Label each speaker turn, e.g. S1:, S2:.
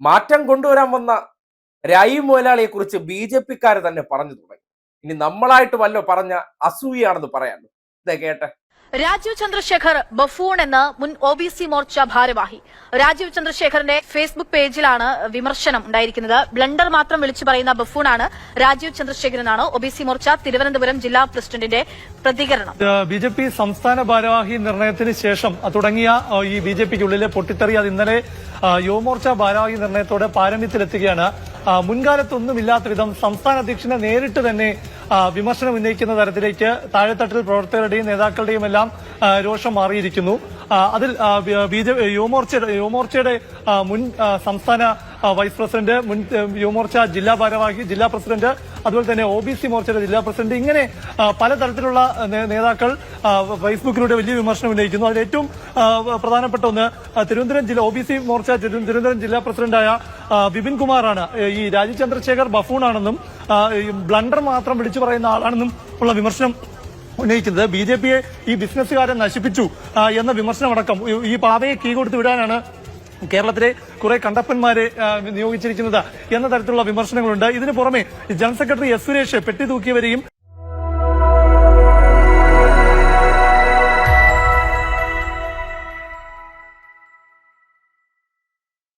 S1: മാറ്റം കൊണ്ടുവരാൻ വന്ന രായി മുതലാളിയെ കുറിച്ച് ബി ജെ പിക്കാർ തന്നെ പറഞ്ഞു തുടങ്ങി. ഇനി നമ്മളായിട്ട് വല്ലോ പറഞ്ഞ അസൂയാണെന്ന് പറയാമല്ലോ ഇതേ കേട്ടെ.
S2: രാജീവ് ചന്ദ്രശേഖർ ബഫൂൺ എന്ന് മുൻ ഒ ബി സി മോർച്ച ഭാരവാഹി. രാജീവ് ചന്ദ്രശേഖറിന്റെ ഫേസ്ബുക്ക് പേജിലാണ് വിമർശനം ഉണ്ടായിരിക്കുന്നത്. ബ്ലണ്ടർ മാത്രം വിളിച്ചു പറയുന്ന ബഫൂണാണ് Rajeev ചന്ദ്രശേഖരനാണ് O B C Morcha Thiruvananthapuram ജില്ലാ പ്രസിഡന്റിന്റെ പ്രതികരണം.
S3: ബി ജെ പി സംസ്ഥാന ഭാരവാഹി നിർണയത്തിന് ശേഷം തുടങ്ങിയ ഈ ബി ജെ പിക്കുള്ളിലെ പൊട്ടിത്തെറി അത് ഇന്നലെ യുവമോർച്ച ഭാരവാഹി നിർണയത്തോടെ പാരമ്യത്തിലെത്തുകയാണ്. മുൻകാലത്തൊന്നുമില്ലാത്ത വിധം സംസ്ഥാന അധ്യക്ഷനെ നേരിട്ട് തന്നെ വിമർശനം ഉന്നയിക്കുന്ന തരത്തിലേക്ക് താഴെത്തട്ടിൽ പ്രവർത്തകരുടെയും നേതാക്കളുടെയും എല്ലാം രോഷം മാറിയിരിക്കുന്നു. അതിൽ ബി ജെ യുവമോർച്ചയുടെ മുൻ സംസ്ഥാന വൈസ് പ്രസിഡന്റ് മുൻ യുവമോർച്ച ജില്ലാ ഭാരവാഹി ജില്ലാ പ്രസിഡന്റ് അതുപോലെ തന്നെ ഒ ബി സി മോർച്ചയുടെ ജില്ലാ പ്രസിഡന്റ് ഇങ്ങനെ പലതരത്തിലുള്ള നേതാക്കൾ ഫേസ്ബുക്കിലൂടെ വലിയ വിമർശനം ഉന്നയിക്കുന്നു. അതിൽ ഏറ്റവും പ്രധാനപ്പെട്ട ഒന്ന് തിരുവനന്തപുരം ജില്ല ഒ ബി സി മോർച്ച തിരു- തിരുവനന്തപുരം ജില്ലാ പ്രസിഡന്റായ വിപിൻ കുമാറാണ്. ഈ രാജീവ് ചന്ദ്രശേഖർ ബഫൂണാണെന്നും ബ്ലണ്ടർ മാത്രം വിളിച്ചു പറയുന്ന ആളാണെന്നും ഉള്ള വിമർശനം ഉന്നയിക്കുന്നത്. ബി ജെ പിയെ ഈ ബിസിനസ്സുകാരെ നശിപ്പിച്ചു എന്ന വിമർശനമടക്കം. ഈ പാതയെ കീ കൊടുത്ത് വിടാനാണ് കേരളത്തിലെ കുറെ കണ്ടപ്പന്മാരെ നിയോഗിച്ചിരിക്കുന്നത് എന്ന തരത്തിലുള്ള വിമർശനങ്ങളുണ്ട്. ഇതിനു പുറമെ ജനറൽ സെക്രട്ടറി എസ് സുരേഷ് പെട്ടി തൂക്കിയവരെയും